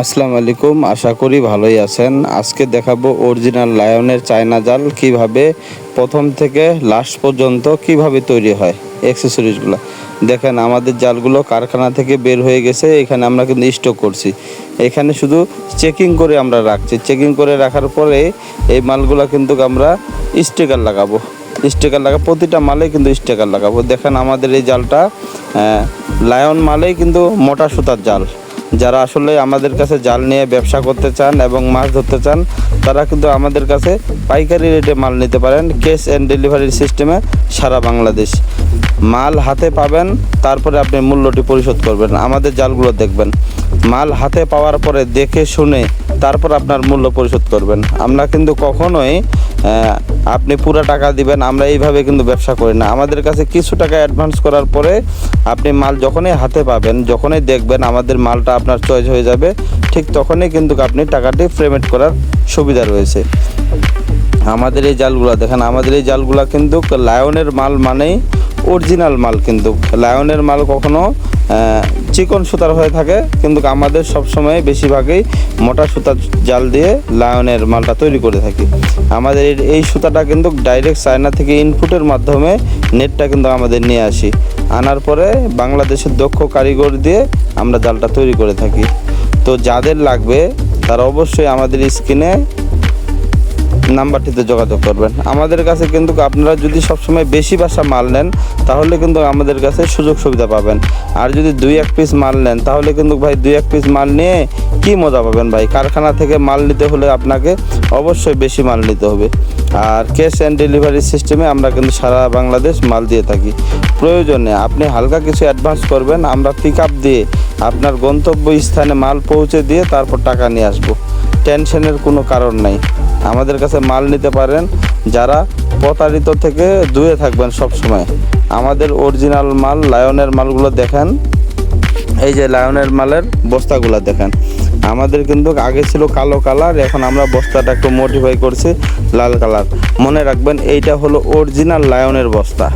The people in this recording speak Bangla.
আসসালামু আলাইকুম, আশা করি ভালোই আছেন। আজকে দেখাবো অরিজিনাল লায়নের চায়না জাল কীভাবে প্রথম থেকে লাস্ট পর্যন্ত কীভাবে তৈরি হয় অ্যাক্সেসরিজগুলো দেখেন, আমাদের জালগুলো কারখানা থেকে বের হয়ে গেছে, এখানে আমরা কিন্তু স্টক করছি। এখানে শুধু চেকিং করে আমরা রাখছি। চেকিং করে রাখার পরে এই মালগুলো কিন্তু আমরা স্টিকার লাগাবো। স্টিকার লাগাবো প্রতিটা মালে কিন্তু স্টিকার লাগাবো। দেখেন, আমাদের এই জালটা লায়ন মালেই কিন্তু মোটা সুতার জাল। যারা আসলে আমাদের কাছে জাল নিয়ে ব্যবসা করতে চান এবং মাছ ধরতে চান, তারা কিন্তু আমাদের কাছে পাইকারি রেটে মাল নিতে পারেন ক্যাশ অ্যান্ড ডেলিভারির সিস্টেমে সারা বাংলাদেশ। মাল হাতে পাবেন, তারপরে আপনি মূল্যটি পরিশোধ করবেন। আমাদের জালগুলো দেখবেন। মাল হাতে পাওয়ার পরে দেখে শুনে তারপর আপনার মূল্য পরিশোধ করবেন। আমরা কিন্তু কখনোই আপনি পুরো টাকা দিবেন, আমরা এইভাবে কিন্তু ব্যবসা করি না। আমাদের কাছে কিছু টাকা অ্যাডভান্স করার পরে আপনি মাল যখনই হাতে পাবেন, যখনই দেখবেন আমাদের মালটা আপনার চয়েস হয়ে যাবে, ঠিক তখনই কিন্তু আপনি টাকাটি পেমেন্ট করার সুবিধা রয়েছে। আমাদের এই জালগুলা দেখেন, আমাদের এই জালগুলা কিন্তু লায়নের মাল মানেই অরিজিনাল মাল কিন্তু। লায়নের মাল কখনো চিকন সুতার হয়ে থাকে, কিন্তু আমাদের সবসময় বেশিরভাগই মোটা সুতার জাল দিয়ে লায়নের মালটা তৈরি করে থাকি। আমাদের এই- সুতাটা কিন্তু ডাইরেক্ট চায়না থেকে ইনপুটের মাধ্যমে নেটটা কিন্তু আমাদের নিয়ে আসি। আনার পরে বাংলাদেশের দক্ষ কারিগর দিয়ে আমরা জালটা তৈরি করে থাকি। তো যাদের লাগবে, তারা অবশ্যই আমাদের স্ক্রিনে নাম্বারটিতে যোগাযোগ করবেন। আমাদের কাছে কিন্তু আপনারা যদি সবসময় বেশি বাসা মাল নেন, তাহলে কিন্তু আমাদের কাছে সুযোগ সুবিধা পাবেন। আর যদি দুই এক পিস মাল নেন, তাহলে কিন্তু ভাই দুই এক পিস মাল নিয়ে কি মজা পাবেন ভাই? কারখানা থেকে মাল নিতে হলে আপনাকে অবশ্যই বেশি মাল নিতে হবে। আর ক্যাশ অ্যান্ড ডেলিভারি সিস্টেমে আমরা কিন্তু সারা বাংলাদেশ মাল দিয়ে থাকি। প্রয়োজনে আপনি হালকা কিছু অ্যাডভান্স করবেন, আমরা পিক আপ দিয়ে আপনার গন্তব্য স্থানে মাল পৌঁছে দিয়ে তারপর টাকা নিয়ে আসব। টেনশনের কোনো কারণ নাই। আমাদের কাছে মাল নিতে পারেন যারা প্রতারিত থেকে দূরে থাকবেন সব সময় আমাদের অরিজিনাল মাল, লায়নের মালগুলো দেখেন। এই যে লায়নের মালের বস্তাগুলো দেখেন। আমাদের কিন্তু আগে ছিল কালো কালার, এখন আমরা বস্তাটা একটু মডিফাই করছি লাল কালার। মনে রাখবেন, এইটা হলো অরিজিনাল লায়নের বস্তা।